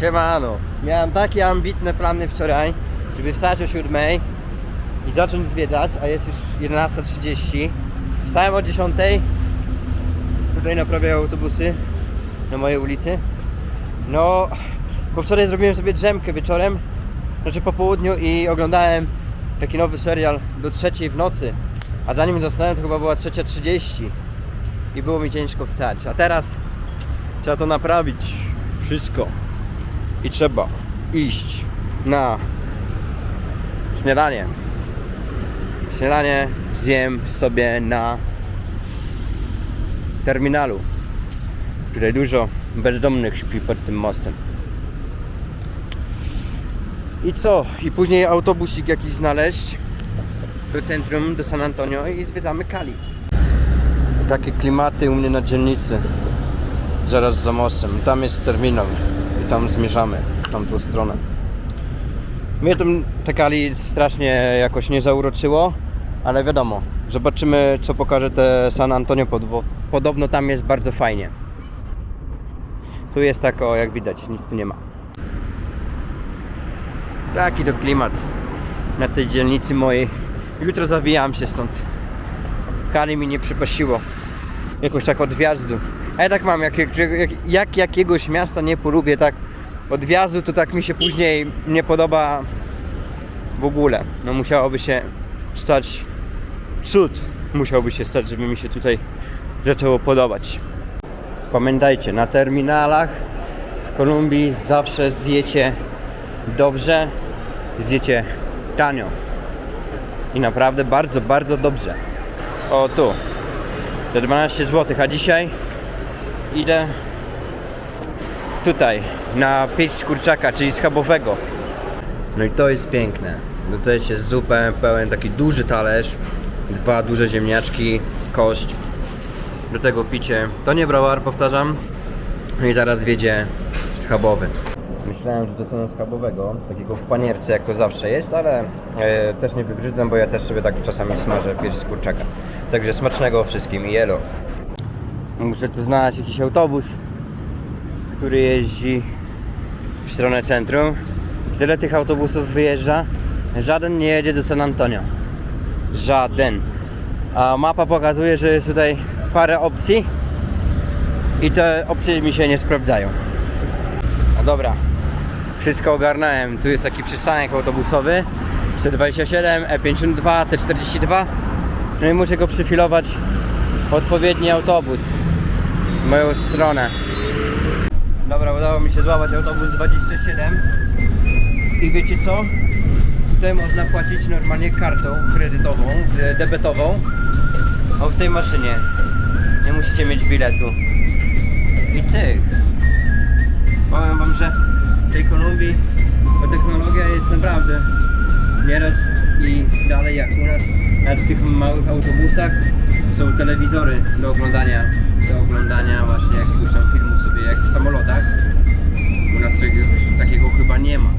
Siemano. Miałem takie ambitne plany wczoraj, żeby wstać o 7 i zacząć zwiedzać, a jest już 11.30. Wstałem o 10. Tutaj naprawiają autobusy na mojej ulicy. No, bo wczoraj zrobiłem sobie drzemkę wieczorem, znaczy po południu i oglądałem taki nowy serial do trzeciej w nocy. A zanim zasnąłem to chyba była 3.30 i było mi ciężko wstać. A teraz trzeba to naprawić. Wszystko. I trzeba iść na śniadanie. Śniadanie zjem sobie na terminalu. Tutaj dużo bezdomnych śpi pod tym mostem. I co? I później autobusik jakiś znaleźć do centrum, do San Antonio i zwiedzamy Cali. Takie klimaty u mnie na dzielnicy. Zaraz za mostem. Tam jest terminal tam zmierzamy, w tamtą stronę. Mnie to te Cali strasznie jakoś nie zauroczyło, ale wiadomo, zobaczymy co pokaże te San Antonio, bo podobno tam jest bardzo fajnie. Tu jest tak, o jak widać, nic tu nie ma. Taki to klimat na tej dzielnicy mojej. Jutro zawijam się stąd. Kali mi nie przypasiło. Jakoś tak od wjazdu. A ja tak mam, jak, jak, jak, jak jakiegoś miasta nie polubię, tak od wjazdu to tak mi się później nie podoba w ogóle. No musiałoby się stać cud. Musiałby się stać, żeby mi się tutaj zaczęło podobać. Pamiętajcie, na terminalach w Kolumbii zawsze zjecie dobrze, zjecie tanio. I naprawdę bardzo, bardzo dobrze. O tu. Te 12 zł, a dzisiaj idę tutaj na pięć z kurczaka, czyli schabowego. No i to jest piękne. Dostajecie zupę, pełen taki duży talerz, dwa duże ziemniaczki, kość. Do tego picie. To nie browar, powtarzam. No i zaraz wiedzie schabowy. Myślałem, że dostanę schabowego, takiego w panierce, jak to zawsze jest, ale e, też nie wybrzydzam, bo ja też sobie tak czasami smażę pierś z kurczaka. Także smacznego wszystkim i elo. Muszę tu znaleźć jakiś autobus, który jeździ w stronę centrum. Tyle tych autobusów wyjeżdża. Żaden nie jedzie do San Antonio. Żaden. A mapa pokazuje, że jest tutaj parę opcji. I te opcje mi się nie sprawdzają. No dobra, wszystko ogarnąłem. Tu jest taki przystanek autobusowy. C27, E52, T42. No i muszę go przyfilować odpowiedni autobus w moją stronę. Dobra, udało mi się złapać autobus 27. I wiecie co? Tutaj można płacić normalnie kartą kredytową, e, debetową. O w tej maszynie. Nie musicie mieć biletu. I tych. Powiem wam, że w tej Kolumbii ta technologia jest naprawdę nieraz i dalej jak u nas. W tych małych autobusach są telewizory do oglądania, do oglądania właśnie jakiegoś tam filmu sobie jak w samolotach. U nas czegoś takiego chyba nie ma,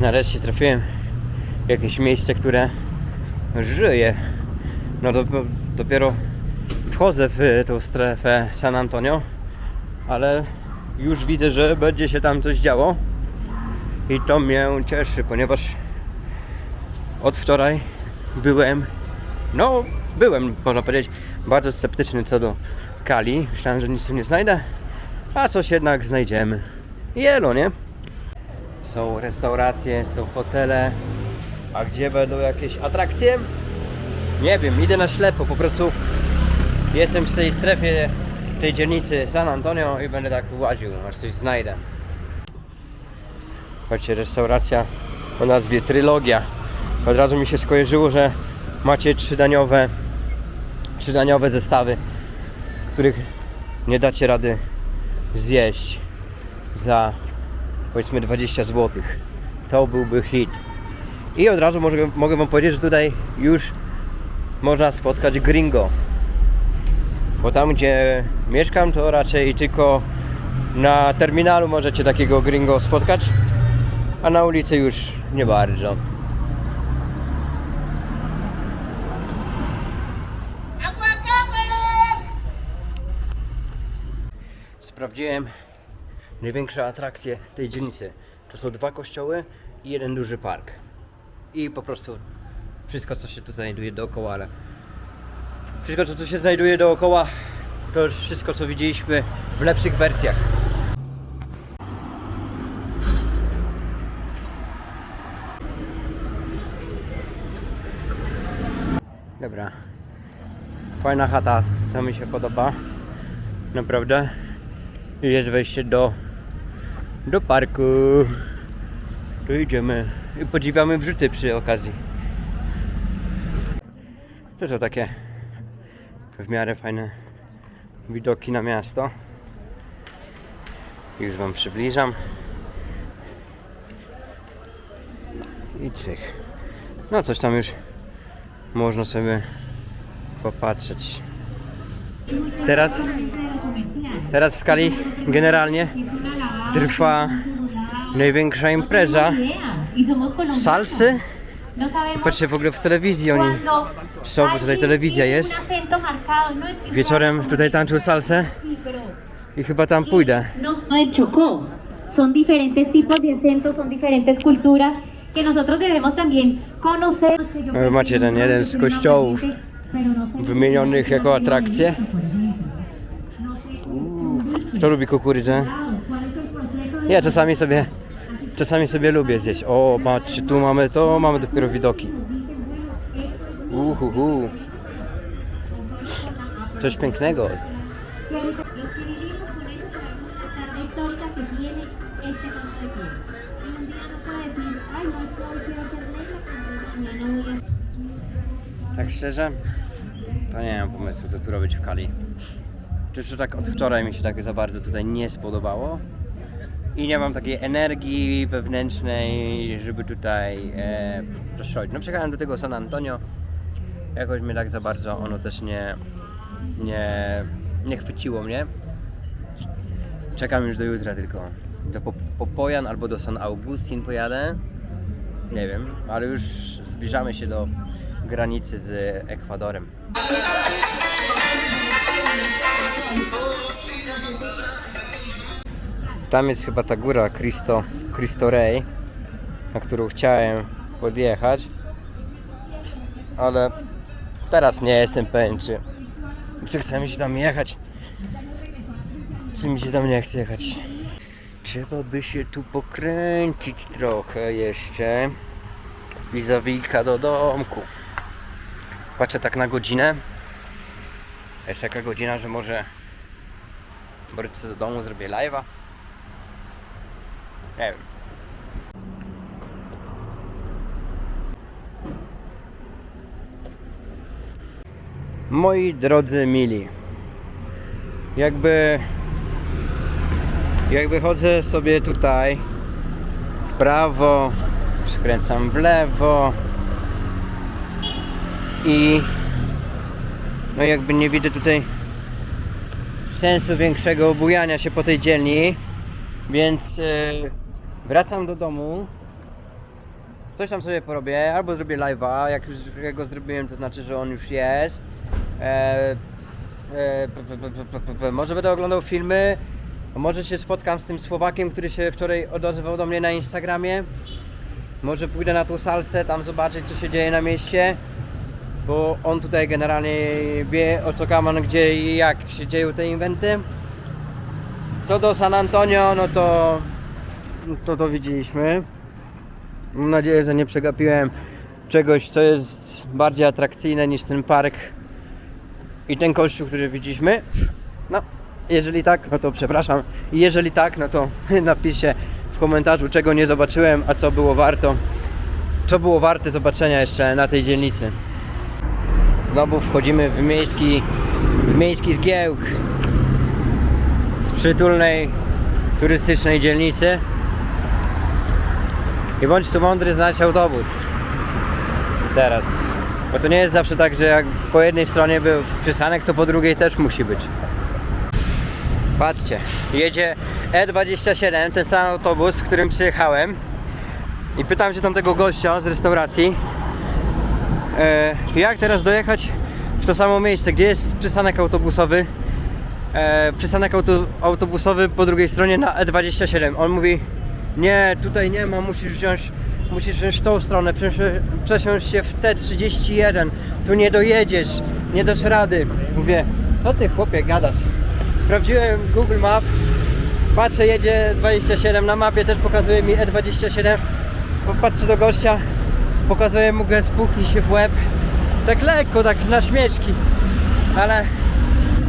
Nareszcie trafiłem w jakieś miejsce, które żyje. No do, dopiero wchodzę w tą strefę San Antonio, ale już widzę, że będzie się tam coś działo. I to mnie cieszy, ponieważ od wczoraj byłem, no byłem, można powiedzieć, bardzo sceptyczny co do Kali. Myślałem, że nic tu nie znajdę, a coś jednak znajdziemy. Jelo, nie? Są restauracje, są hotele, a gdzie będą jakieś atrakcje? Nie wiem, idę na ślepo, po prostu jestem w tej strefie, w tej dzielnicy San Antonio i będę tak łaził, aż coś znajdę. Chodźcie, restauracja o nazwie Trylogia. Od razu mi się skojarzyło, że macie trzydaniowe, trzydaniowe zestawy, których nie dacie rady zjeść za powiedzmy 20 zł. To byłby hit. I od razu mogę, mogę Wam powiedzieć, że tutaj już można spotkać gringo. Bo tam gdzie mieszkam to raczej tylko na terminalu możecie takiego gringo spotkać, a na ulicy już nie bardzo. Sprawdziłem największe atrakcje tej dzielnicy. To są dwa kościoły i jeden duży park. I po prostu wszystko co się tu znajduje dookoła, ale wszystko co tu się znajduje dookoła to już wszystko co widzieliśmy w lepszych wersjach. Dobra. Fajna chata, to mi się podoba. Naprawdę. I jest wejście do do parku. Tu idziemy i podziwiamy wrzuty przy okazji. To są takie w miarę fajne widoki na miasto. Już Wam przybliżam. I cyk. No coś tam już można sobie popatrzeć. Teraz, teraz w Kali generalnie trwa największa impreza salsy. Patrzcie w ogóle w telewizji oni są, bo tutaj telewizja jest. Wieczorem tutaj tańczył salsę i chyba tam pójdę. No, no. Son diferentes tipos de acentos, son diferentes culturas que nosotros debemos también conocer. E, macie ten jeden z kościołów wymienionych jako atrakcje. Kto lubi kukurydzę? Ja czasami sobie, czasami sobie lubię zjeść. O, patrzcie, tu mamy to, mamy dopiero widoki. Uhuhu. Coś pięknego. Tak szczerze, to nie mam pomysłu, co tu robić w Kali. Przecież tak od wczoraj mi się tak za bardzo tutaj nie spodobało. I nie mam takiej energii wewnętrznej, żeby tutaj e. No przyjechałem do tego San Antonio. Jakoś mnie tak za bardzo ono też nie, nie, nie chwyciło mnie. Czekam już do jutra tylko. Do Pop- Popojan albo do San Augustin pojadę. Nie wiem, ale już zbliżamy się do granicy z Ekwadorem. Tam jest chyba ta góra Cristo, Cristo Rey, na którą chciałem podjechać. Ale teraz nie jestem pewien, czy, czy chce mi się tam jechać, czy mi się tam nie chce jechać. Trzeba by się tu pokręcić trochę jeszcze. Wizowika do domku. Patrzę tak na godzinę. Jest taka godzina, że może wrócę do domu, zrobię live'a. Nie wiem. Moi drodzy mili, jakby jakby chodzę sobie tutaj w prawo, skręcam w lewo i no jakby nie widzę tutaj sensu większego bujania się po tej dzielni, więc e, wracam do domu Coś tam sobie porobię, albo zrobię live'a, jak już go zrobiłem, to znaczy, że on już jest. E, e, może będę oglądał filmy, może się spotkam z tym Słowakiem, który się wczoraj odezwał do mnie na Instagramie. Może pójdę na tą salsę, tam zobaczyć co się dzieje na mieście. Bo on tutaj generalnie wie o co kaman, gdzie i jak się dzieją te inwenty. Co do San Antonio, no to to widzieliśmy. Mam nadzieję, że nie przegapiłem czegoś, co jest bardziej atrakcyjne niż ten park i ten kościół, który widzieliśmy. No, jeżeli tak, no to przepraszam. Jeżeli tak, no to napiszcie w komentarzu, czego nie zobaczyłem, a co było warto. Co było warte zobaczenia jeszcze na tej dzielnicy. Znowu wchodzimy w miejski, w miejski zgiełk z przytulnej turystycznej dzielnicy. I bądź tu mądry znać autobus. Teraz. Bo to nie jest zawsze tak, że jak po jednej stronie był przystanek, to po drugiej też musi być. Patrzcie, jedzie E27, ten sam autobus, z którym przyjechałem. I pytam się tamtego gościa z restauracji, e, jak teraz dojechać w to samo miejsce, gdzie jest przystanek autobusowy. E, przystanek auto, autobusowy po drugiej stronie na E27. On mówi, nie, tutaj nie ma, musisz wziąć, musisz wziąć tą stronę, przesiąść, się w T31, tu nie dojedziesz, nie dasz rady. Mówię, co ty chłopie gadasz? Sprawdziłem Google Map, patrzę, jedzie 27, na mapie też pokazuje mi E27, patrzę do gościa, pokazuję mu gest, puknij się w łeb, tak lekko, tak na śmieczki, ale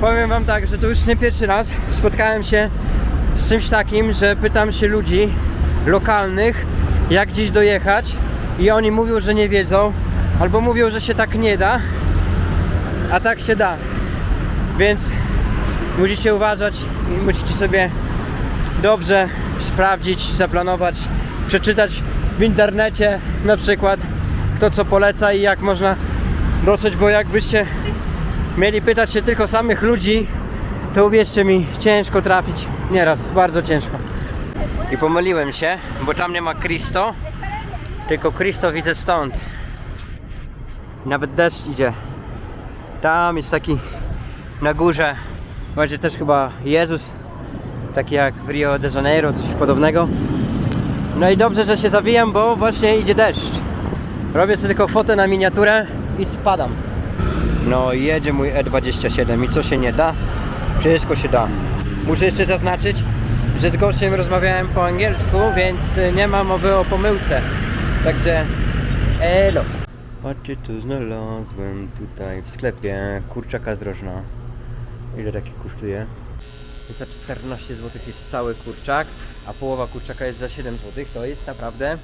powiem wam tak, że to już nie pierwszy raz. Spotkałem się z czymś takim, że pytam się ludzi lokalnych, jak gdzieś dojechać i oni mówią, że nie wiedzą, albo mówią, że się tak nie da, a tak się da. Więc musicie uważać i musicie sobie dobrze sprawdzić, zaplanować, przeczytać w internecie na przykład kto co poleca i jak można dotrzeć, bo jakbyście mieli pytać się tylko samych ludzi, to uwierzcie mi, ciężko trafić. Nieraz, bardzo ciężko. I pomyliłem się, bo tam nie ma Cristo, tylko Cristo widzę stąd. Nawet deszcz idzie. Tam jest taki na górze, właśnie też chyba Jezus, taki jak w Rio de Janeiro, coś podobnego. No i dobrze, że się zawijam, bo właśnie idzie deszcz. Robię sobie tylko fotę na miniaturę i spadam. No jedzie mój E27 i co się nie da? Wszystko się da. Muszę jeszcze zaznaczyć, że z gościem rozmawiałem po angielsku, więc y, nie ma mowy o pomyłce. Także elo. Patrzcie, tu znalazłem tutaj w sklepie kurczaka z drożna. Ile taki kosztuje? Za 14 zł jest cały kurczak, a połowa kurczaka jest za 7 zł. To jest naprawdę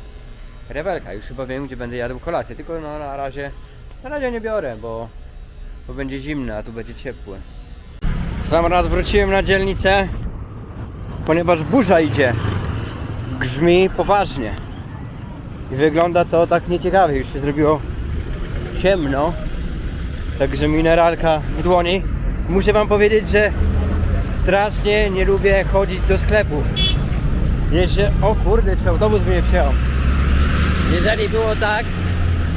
rewelka. Już chyba wiem, gdzie będę jadł kolację. Tylko no, na razie, na razie nie biorę, bo, bo będzie zimne, a tu będzie ciepłe. Sam raz wróciłem na dzielnicę, ponieważ burza idzie. Grzmi poważnie. I wygląda to tak nieciekawie. Już się zrobiło ciemno. Także mineralka w dłoni. Muszę wam powiedzieć, że strasznie nie lubię chodzić do sklepu. Jeszcze, o kurde, czy autobus mnie przyjechał. Jeżeli było tak,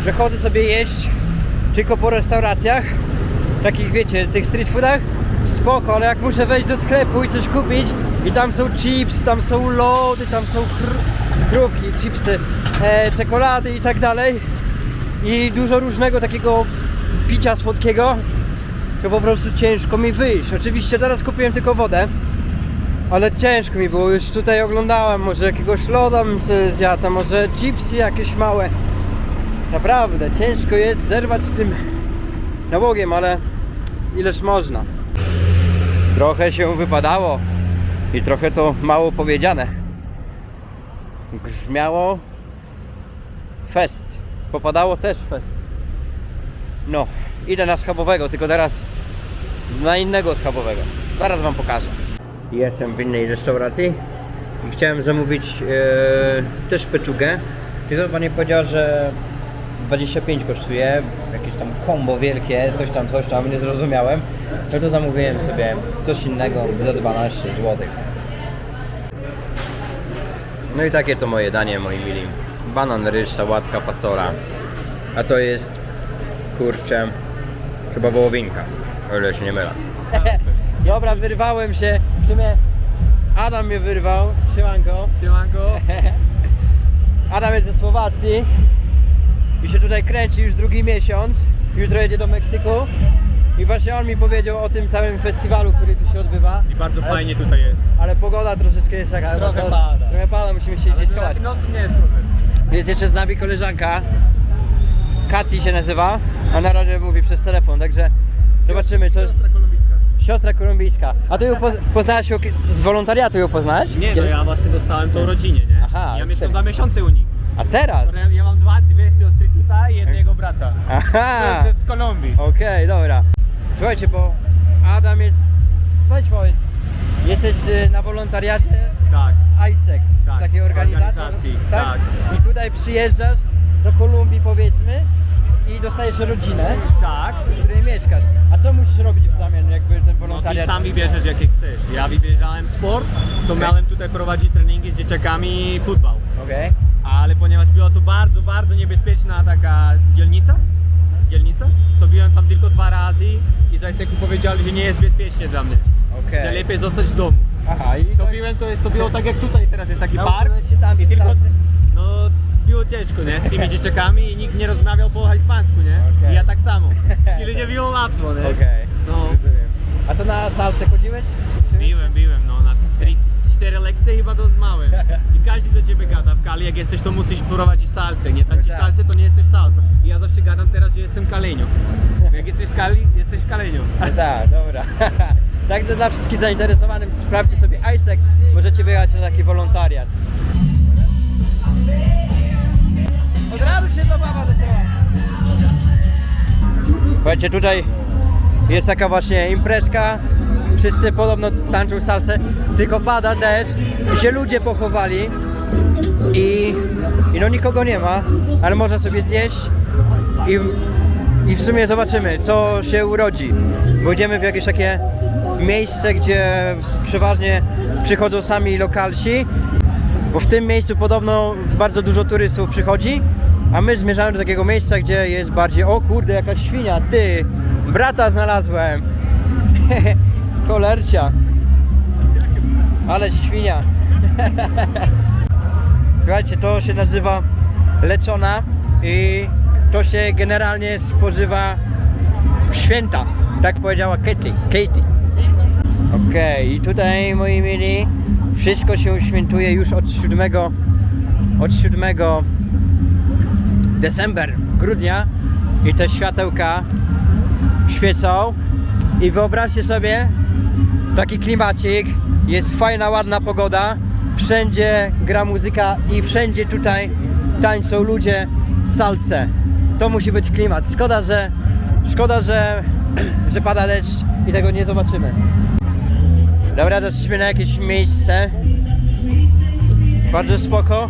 że chodzę sobie jeść tylko po restauracjach, takich wiecie, tych street foodach, spoko, ale jak muszę wejść do sklepu i coś kupić i tam są chips, tam są lody, tam są chrupki, chipsy, e, czekolady i tak dalej i dużo różnego takiego picia słodkiego, to po prostu ciężko mi wyjść. Oczywiście teraz kupiłem tylko wodę, ale ciężko mi było, już tutaj oglądałem, może jakiegoś loda bym zjadł, może chipsy jakieś małe. Naprawdę, ciężko jest zerwać z tym nałogiem, ale ileż można. Trochę się wypadało i trochę to mało powiedziane. Grzmiało fest. Popadało też fest. No, idę na schabowego, tylko teraz na innego schabowego. Zaraz wam pokażę. Jestem w innej restauracji i chciałem zamówić e, też peczugę. Tylko pani powiedziała, że 25 kosztuje, jakieś tam kombo wielkie, coś tam, coś tam, nie zrozumiałem. No to zamówiłem sobie coś innego za 12 zł. No i takie to moje danie, moi mili. banan, ryż, sałatka, fasola. A to jest, kurczę, chyba wołowinka, o ile się nie mylę. Dobra, wyrwałem się. W sumie Adam mnie wyrwał. Siemanko. Siemanko. Adam jest ze Słowacji i się tutaj kręci już drugi miesiąc. Jutro jedzie do Meksyku. I właśnie on mi powiedział o tym całym festiwalu, który tu się odbywa. I bardzo Ale- fajnie tutaj jest. Ale pogoda troszeczkę jest taka. Trochę no, pada. Trochę pada, musimy się gdzieś schować. nosem nie jest problem. Jest jeszcze z nami koleżanka. Kati się nazywa, a na razie mówi przez telefon, także zobaczymy co. Siostra kolumbijska. Siostra kolumbijska. A ty ją poz- poznałaś ją z wolontariatu ją poznałaś? Nie, no Kiedy? ja właśnie dostałem tą rodzinę, nie? Aha, ja mieszkam dwa miesiące u nich. A teraz? Ja- mam dwa, dwie siostry tutaj i jednego brata. Aha! To jest z Kolumbii. Okej, dobra. Słuchajcie, bo Adam jest. Weź powiedz. Jesteś y, na wolontariacie Tak. ISEC, Tak, takiej organizacji. organizacji, tak. I tutaj przyjeżdżasz do Kolumbii powiedzmy i dostajesz rodzinę, Tak. w której mieszkasz. A co musisz robić w zamian jakby ten No ty wolontariat? sam wybierzesz jakie chcesz. Ja wybierzałem sport, to miałem tutaj prowadzić treningi z dzieciakami i futbol. Okej. Ale ponieważ była to bardzo, bardzo niebezpieczna taka dzielnica, dzielnica, to byłem tam tylko dwa razy i za powiedzieli, że nie jest bezpiecznie dla mnie. Okej. Że lepiej zostać w domu. Aha, i To byłem, to jest, to było tak jak tutaj teraz jest taki Nauczyłeś park się tańczyć i tylko, no było ciężko, nie, z tymi dzieciakami i nikt nie rozmawiał po hiszpańsku, nie, Okej. i ja tak samo, czyli nie było łatwo, nie. Okej. No, Rozumiem. A to na salce chodziłeś? Czy- biłem, biłem, no, na 4 lekcje chyba dozmałem i każdy do ciebie gada w Kali, jak jesteś to musisz prowadzić salsę, nie tańczysz tak. salsę to nie jesteś salsa i ja zawsze gadam teraz, że jestem kalenią, jak jesteś z Kali, jesteś kalenią. No tak, dobra. Także dla wszystkich zainteresowanych sprawdźcie sobie ISEC, możecie wyjechać na taki wolontariat. Od razu się zabawa zaczęła. Słuchajcie, tutaj jest taka właśnie imprezka. Wszyscy podobno tańczą salsę, tylko pada deszcz i się ludzie pochowali. I, I no nikogo nie ma, ale można sobie zjeść i, i w sumie zobaczymy, co się urodzi. Pójdziemy w jakieś takie miejsce, gdzie przeważnie przychodzą sami lokalsi, bo w tym miejscu podobno bardzo dużo turystów przychodzi, a my zmierzamy do takiego miejsca, gdzie jest bardziej, o kurde, jakaś świnia, ty, brata znalazłem, kolercia, ale świnia. Słuchajcie, to się nazywa leczona i to się generalnie spożywa w święta. Tak powiedziała Katie. Katie. Okej, i tutaj moi mili, wszystko się świętuje już od 7 od 7 december, grudnia i te światełka świecą i wyobraźcie sobie taki klimacik, jest fajna, ładna pogoda, wszędzie gra muzyka i wszędzie tutaj tańczą ludzie salsę. To musi być klimat. Szkoda, że szkoda, że, że pada deszcz i tego nie zobaczymy. Dobra, doszliśmy na jakieś miejsce. Bardzo spoko.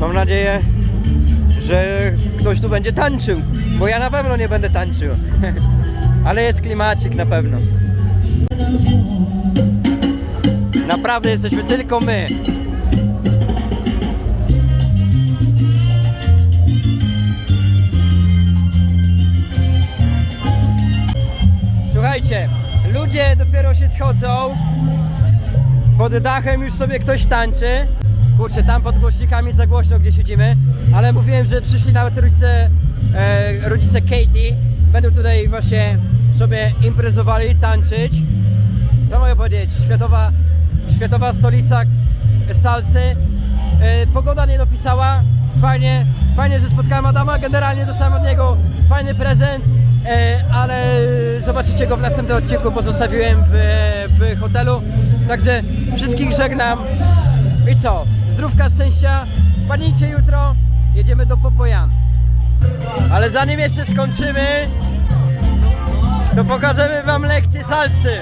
Mam nadzieję, że ktoś tu będzie tańczył, bo ja na pewno nie będę tańczył. Ale jest klimacik na pewno. Naprawdę jesteśmy tylko my. Słuchajcie, ludzie dopiero się schodzą. Pod dachem już sobie ktoś tańczy. Kurczę, tam pod głośnikami za głośno, gdzie siedzimy. Ale mówiłem, że przyszli nawet rodzice, e, rodzice Katie. Będą tutaj właśnie sobie imprezowali, tańczyć. Co mogę powiedzieć? Światowa, światowa stolica salsy. E, pogoda nie dopisała. Fajnie, fajnie, że spotkałem Adama. Generalnie dostałem od niego fajny prezent, ale zobaczycie go w następnym odcinku, bo zostawiłem w, w hotelu. Także wszystkich żegnam. I co? Zdrówka, szczęścia. Panijcie jutro. Jedziemy do Popojan. Ale zanim jeszcze skończymy, to pokażemy wam lekcję salsy.